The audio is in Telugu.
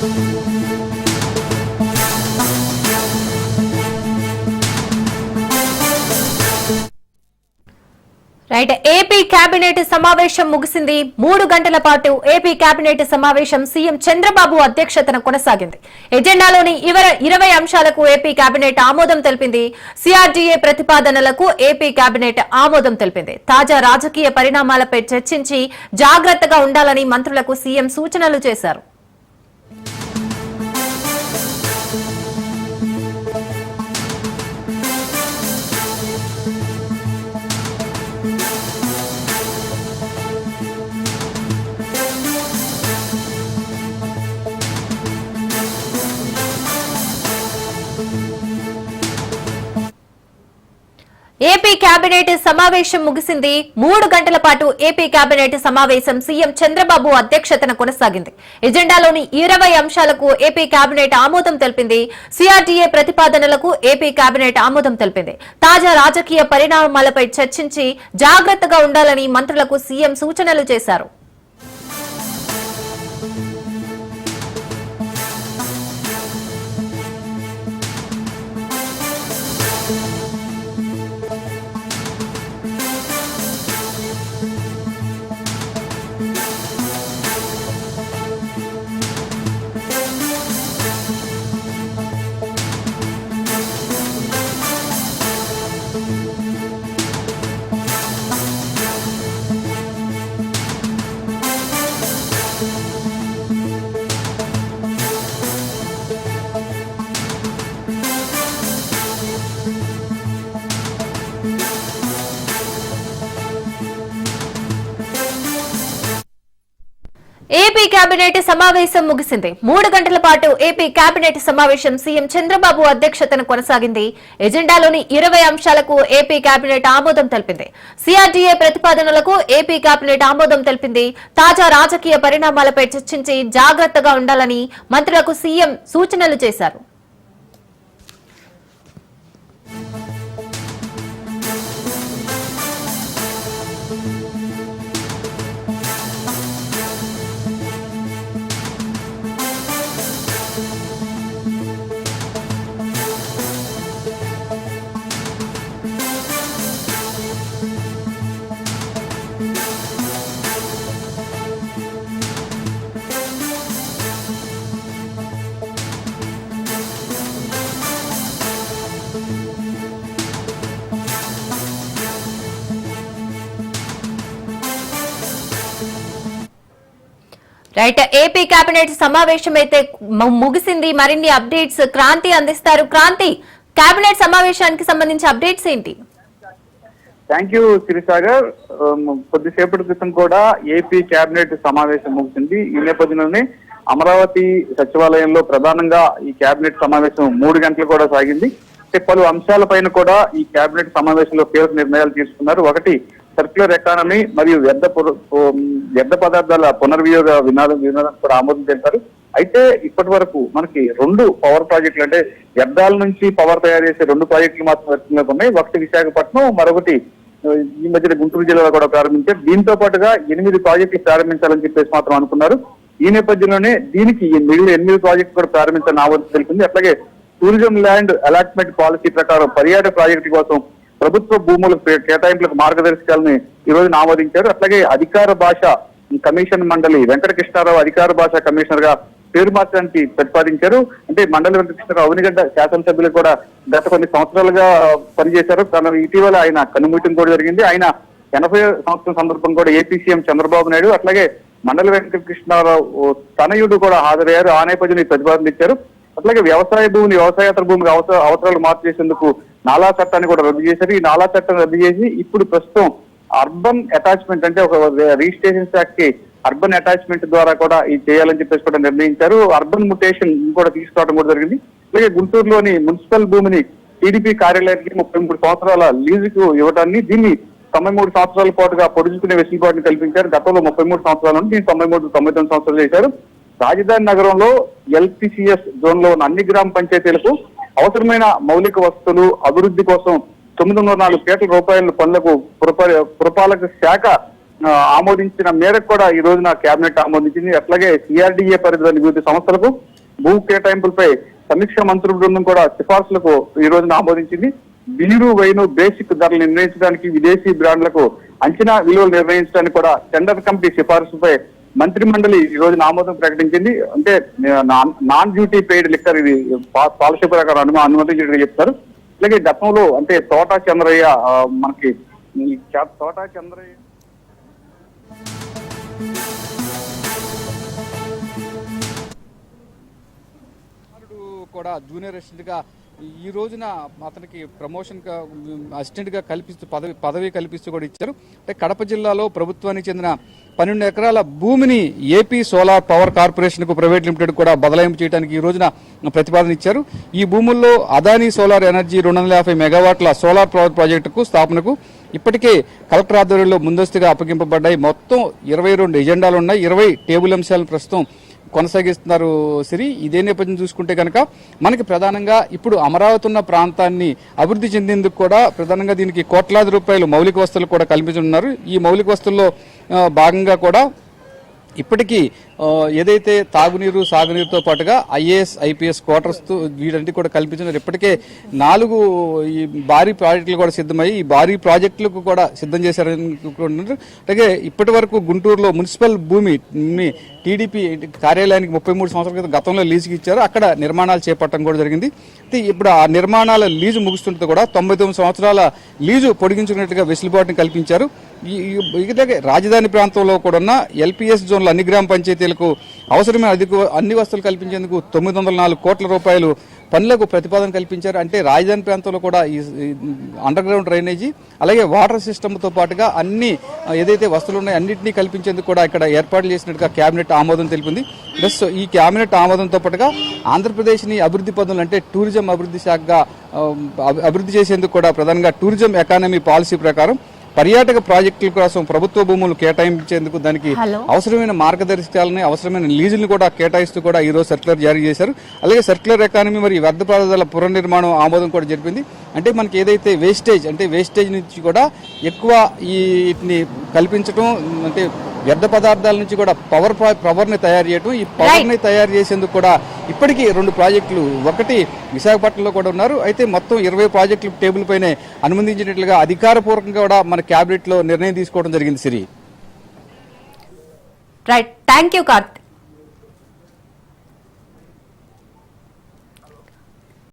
రైట్ ఏపీ కేబినెట్ సమావేశం ముగిసింది. మూడు గంటల పాటు ఏపీ కేబినెట్ సమావేశం సీఎం చంద్రబాబు అధ్యక్షతన కొనసాగింది. ఎజెండాలోని ఇవర ఇరవై అంశాలకు ఏపీ కేబినెట్ ఆమోదం తెలిపింది. సిఆర్డీఏ ప్రతిపాదనలకు ఏపీ కేబినెట్ ఆమోదం తెలిపింది. తాజా రాజకీయ పరిణామాలపై చర్చించి జాగ్రత్తగా ఉండాలని మంత్రులకు సీఎం సూచనలు చేశారు. ఏపీ కేబినెట్ సమావేశం ముగిసింది. మూడు గంటల పాటు ఏపీ కేబినెట్ సమావేశం సీఎం చంద్రబాబు అధ్యక్షతన కొనసాగింది. ఎజెండాలోని ఇరవై అంశాలకు ఏపీ కేబినెట్ ఆమోదం తెలిపింది. సిఆర్డీఏ ప్రతిపాదనలకు ఏపీ కేబినెట్ ఆమోదం తెలిపింది. తాజా రాజకీయ పరిణామాలపై చర్చించి జాగ్రత్తగా ఉండాలని మంత్రులకు సీఎం సూచనలు చేశారు. ఏపీ కేబినెట్ సమావేశం ముగిసింది. మూడు గంటల పాటు ఏపీ కేబినెట్ సమావేశం సీఎం చంద్రబాబు అధ్యక్షతన కొనసాగింది. ఎజెండాలోని ఇరవై అంశాలకు ఏపీ కేబినెట్ ఆమోదం తెలిపింది. సిఆర్డీఏ ప్రతిపాదనలకు ఏపీ కేబినెట్ ఆమోదం తెలిపింది. తాజా రాజకీయ పరిణామాలపై చర్చించి జాగ్రత్తగా ఉండాలని మంత్రులకు సీఎం సూచనలు చేశారు. రైట్ ఏపీ కేబినెట్ సమావేశం అయితే ముగిసింది. మరిన్ని అప్డేట్స్ క్రాంతి అందిస్తారు. క్రాంతి కేబినెట్ సమావేశానికి సంబంధించి అప్డేట్స్ ఏంటి? థ్యాంక్ యూ సిరిసాగర్ కొద్దిసేపటి క్రితం కూడా ఏపీ కేబినెట్ సమావేశం ముగిసింది. ఈ నేపథ్యంలోనే అమరావతి సచివాలయంలో ప్రధానంగా ఈ కేబినెట్ సమావేశం మూడు గంటలు కూడా సాగింది. అంటే పలు అంశాలపైన కూడా ఈ కేబినెట్ సమావేశంలో కీలక నిర్ణయాలు తీసుకున్నారు. ఒకటి సర్క్యులర్ ఎకానమీ మరియు వ్యర్థ పుర- వ్యర్థ పదార్థాల పునర్వినియోగ వినాదం వినోదం కూడా ఆమోదం తెలిపారు అయితే ఇప్పటి వరకు మనకి రెండు పవర్ ప్రాజెక్టులు అంటే వ్యర్థాల నుంచి పవర్ తయారు చేసే రెండు ప్రాజెక్టులు మాత్రం వర్కింగ్లోకి ఉన్నాయి. ఒకటి విశాఖపట్నం మరొకటి ఈ మధ్యన గుంటూరు జిల్లాలో కూడా ప్రారంభించారు. దీంతో పాటుగా ఎనిమిది ప్రాజెక్టులు ప్రారంభించాలని చెప్పేసి మాత్రం అనుకున్నారు. ఈ నేపథ్యంలోనే దీనికి ఈ మిగిలిన ఎనిమిది ప్రాజెక్టులు కూడా ప్రారంభించాలని ఆమోదం తెలిపింది. అట్లాగే టూరిజం ల్యాండ్ అలాట్మెంట్ పాలసీ ప్రకారం పర్యాటక ప్రాజెక్టు కోసం ప్రభుత్వ భూముల కేటాయింపులకు మార్గదర్శకాలని ఈ ఆమోదించారు. అట్లాగే అధికార భాష కమిషన్ మండలి వెంకటకృష్ణారావు అధికార భాష కమిషనర్గా పేరు మార్చడానికి ప్రతిపాదించారు. అంటే మండలి వెంకటకృష్ణారావు అవనిగడ్డ శాసనసభ్యులు కూడా గత కొన్ని సంవత్సరాలుగా పనిచేశారు. తన ఇటీవల ఆయన కన్నుమూయటం కూడా జరిగింది. ఆయన ఎనభై సంవత్సరం సందర్భం కూడా ఏపీ సీఎం చంద్రబాబు నాయుడు అట్లాగే మండలి వెంకటకృష్ణారావు ఓ తనయుడు కూడా హాజరయ్యారు. ఆ నేపథ్యంలో ఈ ప్రతిపాదన ఇచ్చారు. అట్లాగే వ్యవసాయ భూమిని వ్యవసాయేతర భూమికి అవసర అవసరాలు మార్పు చేసేందుకు నాలా చట్టాన్ని కూడా రద్దు చేశారు. ఈ నాలా చట్టం రద్దు చేసి ఇప్పుడు ప్రస్తుతం అర్బన్ అటాచ్మెంట్ అంటే ఒక రిజిస్ట్రేషన్ యాక్ట్కి అర్బన్ అటాచ్మెంట్ ద్వారా కూడా ఇది చేయాలని చెప్పేసి కూడా నిర్ణయించారు. అర్బన్ ముటేషన్ కూడా తీసుకురావడం కూడా జరిగింది. అలాగే గుంటూరులోని మున్సిపల్ భూమిని టీడీపీ కార్యాలయానికి ముప్పై మూడు సంవత్సరాల లీజుకు ఇవ్వడాన్ని దీన్ని తొంభై మూడు సంవత్సరాల పాటుగా పొడుచుకునే వెసులుబాటును కల్పించారు. గతంలో ముప్పై మూడు సంవత్సరాల నుండి దీన్ని తొంభై మూడు తొంభై తొమ్మిది సంవత్సరాలు చేశారు. రాజధాని నగరంలో ఎల్పిసిఎస్ జోన్లో ఉన్న అన్ని గ్రామ పంచాయతీలకు అవసరమైన మౌలిక వసతులు అభివృద్ధి కోసం తొమ్మిది వందల నాలుగు కోట్ల రూపాయల పనులకు పురప- పురపాలక శాఖ ఆమోదించిన మేరకు కూడా ఈ రోజున కేబినెట్ ఆమోదించింది. అట్లాగే సిఆర్డీఏ పరిధిలోని వివిధ సంస్థలకు భూ కేటాయింపులపై సమీక్ష మంత్రుల బృందం కూడా సిఫార్సులకు ఈ రోజున ఆమోదించింది. బీరు వైను బేసిక్ ధరలు నిర్ణయించడానికి విదేశీ బ్రాండ్లకు అంచనా విలువలు నిర్ణయించడానికి కూడా టెండర్ కమిటీ సిఫార్సులపై మంత్రి మండలి ఈ రోజు ఆమోదం ప్రకటించింది. అంటే non- non duty paid liquor ఇది పా- పాలసీ ప్రకారం అనుమ అనుమతించినట్టుగా చెప్తారు. అలాగే గతంలో అంటే తోటా చంద్రయ్య మనకి చ- తోటా చంద్రయ్య కూడా జూనియర్ అసిస్టెంట్గా ఈ రోజున అతనికి ప్రమోషన్ అసిస్టెంట్గా కల్పిస్తూ పదవి పదవి కల్పిస్తూ కూడా ఇచ్చారు. అంటే కడప జిల్లాలో ప్రభుత్వానికి చెందిన పన్నెండు ఎకరాల భూమిని ఏపీ సోలార్ పవర్ కార్పొరేషన్కు ప్రైవేట్ లిమిటెడ్ కూడా బదలాయింపు చేయడానికి ఈ రోజున ప్రతిపాదన ఇచ్చారు. ఈ భూముల్లో అదానీ సోలార్ ఎనర్జీ రెండు వందల యాభై మెగావాట్ల సోలార్ పవర్ ప్రాజెక్టుకు స్థాపనకు ఇప్పటికే కలెక్టర్ ఆధ్వర్యంలో ముందస్తుగా అప్పగింపబడ్డాయి. మొత్తం ఇరవై రెండు ఎజెండాలు ఉన్నాయి. ఇరవై టేబుల్ అంశాలను ప్రస్తుతం కొనసాగిస్తున్నారు సిరి. ఇదే నేపథ్యం చూసుకుంటే కనుక మనకి ప్రధానంగా ఇప్పుడు అమరావతి ఉన్న ప్రాంతాన్ని అభివృద్ధి చెందేందుకు కూడా ప్రధానంగా దీనికి కోట్లాది రూపాయలు మౌలిక వస్తువులు కూడా కల్పించనున్నారు. ఈ మౌలిక వస్తువుల్లో భాగంగా కూడా ఇప్పటికీ ఏదైతే తాగునీరు సాగునీరుతో పాటుగా ఐఏఎస్ ఐపీఎస్ క్వార్టర్స్ వీటన్నిటి కూడా కల్పించినారు. ఇప్పటికే నాలుగు ఈ భారీ ప్రాజెక్టులు కూడా సిద్ధమయ్యి ఈ భారీ ప్రాజెక్టులకు కూడా సిద్ధం చేశారని అలాగే ఇప్పటి వరకు గుంటూరులో మున్సిపల్ భూమి టీడీపీ కార్యాలయానికి ముప్పై మూడు సంవత్సరాల క్రితం గతంలో లీజుకి ఇచ్చారు. అక్కడ నిర్మాణాలు చేపట్టడం కూడా జరిగింది. అయితే ఇప్పుడు ఆ నిర్మాణాల లీజు ముగుస్తుంటే కూడా తొంభై తొమ్మిది సంవత్సరాల లీజు పొడిగించుకున్నట్టుగా వెసులుబాటును కల్పించారు. ఈ రాజధాని ప్రాంతంలో కూడా ఉన్న ఎల్పిఎస్ జోన్ల అన్ని గ్రామ పంచాయతీలకు అవసరమైన అధిక అన్ని వస్తువులు కల్పించేందుకు తొమ్మిది వందల నాలుగు కోట్ల రూపాయలు పనులకు ప్రతిపాదన కల్పించారు. అంటే రాజధాని ప్రాంతంలో కూడా ఈ అండర్ గ్రౌండ్ డ్రైనేజీ అలాగే వాటర్ సిస్టమ్తో పాటుగా అన్ని ఏదైతే వస్తువులు ఉన్నాయో అన్నింటినీ కల్పించేందుకు కూడా ఇక్కడ ఏర్పాట్లు చేసినట్టుగా కేబినెట్ ఆమోదం తెలిపింది. ప్లస్ ఈ కేబినెట్ ఆమోదంతో పాటుగా ఆంధ్రప్రదేశ్ని అభివృద్ధి పనులు అంటే టూరిజం అభివృద్ధి శాఖగా అభివృద్ధి చేసేందుకు కూడా ప్రధానంగా టూరిజం ఎకానమీ పాలసీ ప్రకారం పర్యాటక ప్రాజెక్టుల కోసం ప్రభుత్వ భూములు కేటాయించేందుకు దానికి. అవసరమైన మార్గదర్శకాలని అవసరమైన లీజులను కూడా కేటాయిస్తూ కూడా ఈ రోజు సర్క్యులర్ జారీ చేశారు అలాగే సర్క్యులర్ ఎకానమీ మరియు వ్యర్థ పదార్థాల పునర్నిర్మాణం ఆమోదం కూడా జరిపింది అంటే మనకి ఏదైతే వేస్టేజ్ అంటే వేస్టేజ్ నుంచి కూడా ఎక్కువ ఈ వీటిని కల్పించడం అంటే వ్యర్థ పదార్థాల నుంచి కూడా పవర్ పవర్ని తయారు చేయడం ఈ పవర్ని తయారు చేసేందుకు కూడా ఇప్పటికీ రెండు ప్రాజెక్టులు ఒకటి విశాఖపట్నంలో కూడా ఉన్నారు. అయితే మొత్తం ఇరవై ప్రాజెక్టులు టేబుల్ పైనే అనుమతించినట్లుగా అధికారపూర్వకంగా కూడా మన కేబినెట్లో నిర్ణయం తీసుకోవడం జరిగింది సిరి. Right thank you కార్త్